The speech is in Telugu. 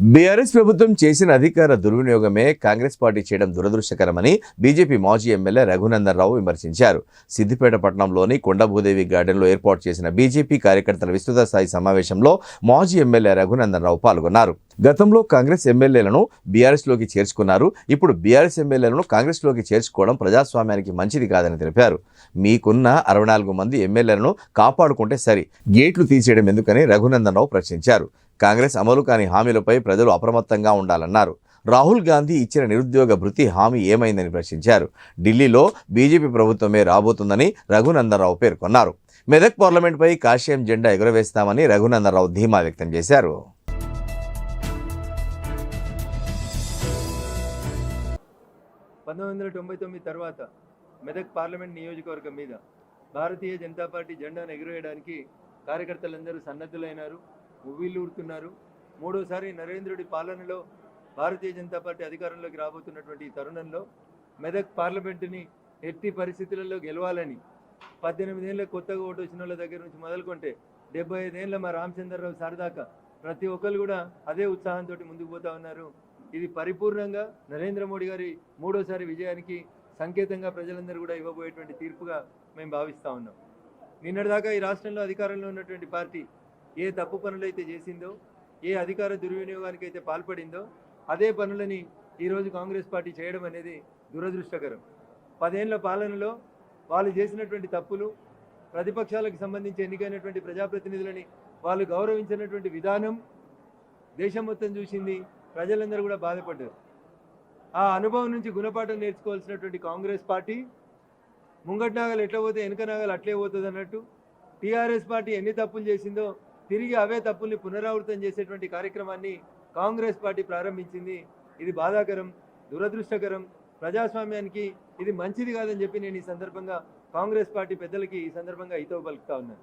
బీఆర్ఎస్ ప్రభుత్వం చేసిన అధికార దుర్వినియోగమే కాంగ్రెస్ పార్టీ చేయడం దురదృష్టకరమని బీజేపీ మాజీ ఎమ్మెల్యే రఘునందన్ రావు విమర్శించారు. సిద్దిపేట పట్టణంలోని కొండభూదేవి గార్డెన్లో ఏర్పాటు చేసిన బీజేపీ కార్యకర్తల విస్తృత స్థాయి సమావేశంలో మాజీ ఎమ్మెల్యే రఘునందన్ రావు పాల్గొన్నారు. గతంలో కాంగ్రెస్ ఎమ్మెల్యేలను బీఆర్ఎస్లోకి చేర్చుకున్నారు. ఇప్పుడు బీఆర్ఎస్ ఎమ్మెల్యేలను కాంగ్రెస్లోకి చేర్చుకోవడం ప్రజాస్వామ్యానికి మంచిది కాదని తెలిపారు. మీకున్న అరవై నాలుగు మంది ఎమ్మెల్యేలను కాపాడుకుంటే సరి. గేట్లు తీసేయడం ఎందుకని రఘునందన్ రావు ప్రశ్నించారు. కాంగ్రెస్ అమలు కాని హామీలపై ప్రజలు అప్రమత్తంగా ఉండాలన్నారు. రాహుల్ గాంధీ ఇచ్చిన నిరుద్యోగ భృతి హామీ ఏమైందని ప్రశ్నించారు. ఢిల్లీలో బీజేపీ ప్రభుత్వమే రాబోతుందని రఘునందనరావు పేర్కొన్నారు. మెదక్ పార్లమెంట్పై కాషాయం జెండా ఎగురవేస్తామని రఘునందనరావు ధీమా వ్యక్తం చేశారు. పంతొమ్మిది వందల తొంభై తొమ్మిది తర్వాత మెదక్ పార్లమెంట్ నియోజకవర్గం మీద భారతీయ జనతా పార్టీ జెండాను ఎగురవేయడానికి కార్యకర్తలందరూ సన్నద్ధులైనారు. ఉవ్విల్లూరుతున్నారు మూడోసారి నరేంద్రుడి పాలనలో భారతీయ జనతా పార్టీ అధికారంలోకి రాబోతున్నటువంటి ఈ తరుణంలో మెదక్ పార్లమెంటుని ఎట్టి పరిస్థితులలో గెలవాలని పద్దెనిమిదేళ్ళ కొత్తగా ఓటు వచ్చిన వాళ్ళ దగ్గర నుంచి మొదలుకుంటే డెబ్బై ఐదేళ్ళ మా రామచంద్రరావు సరదాకా ప్రతి ఒక్కరు కూడా అదే ఉత్సాహంతో ముందుకు పోతా ఉన్నారు. ఇది పరిపూర్ణంగా నరేంద్ర మోడీ గారి మూడోసారి విజయానికి సంకేతంగా ప్రజలందరూ కూడా ఇవ్వబోయేటువంటి తీర్పుగా మేము భావిస్తూ ఉన్నాం. నిన్నటిదాకా ఈ రాష్ట్రంలో అధికారంలో ఉన్నటువంటి పార్టీ ఏ తప్పు పనులైతే చేసిందో ఏ అధికార దుర్వినియోగానికి అయితే పాల్పడిందో అదే పనులని ఈరోజు కాంగ్రెస్ పార్టీ చేయడం అనేది దురదృష్టకరం. పదేళ్ళ పాలనలో వాళ్ళు చేసినటువంటి తప్పులు ప్రతిపక్షాలకు సంబంధించి ఎన్నికైనటువంటి ప్రజాప్రతినిధులని వాళ్ళు గౌరవించినటువంటి విధానం దేశం మొత్తం చూసింది ప్రజలందరూ కూడా బాధపడ్డారు. ఆ అనుభవం నుంచి గుణపాఠం నేర్చుకోవాల్సినటువంటి కాంగ్రెస్ పార్టీ ముంగట్ నాగలు ఎట్లా పోతే వెనుక నాగలు అట్లే పోతుంది అన్నట్టు టీఆర్ఎస్ పార్టీ ఎన్ని తప్పులు చేసిందో తిరిగి అవే తప్పుల్ని పునరావృతం చేసేటువంటి కార్యక్రమాన్ని కాంగ్రెస్ పార్టీ ప్రారంభించింది. ఇది బాధాకరం దురదృష్టకరం. ప్రజాస్వామ్యానికి ఇది మంచిది కాదని చెప్పి నేను ఈ సందర్భంగా కాంగ్రెస్ పార్టీ పెద్దలకి ఈ సందర్భంగా హితవు పలుకుతా ఉన్నాను.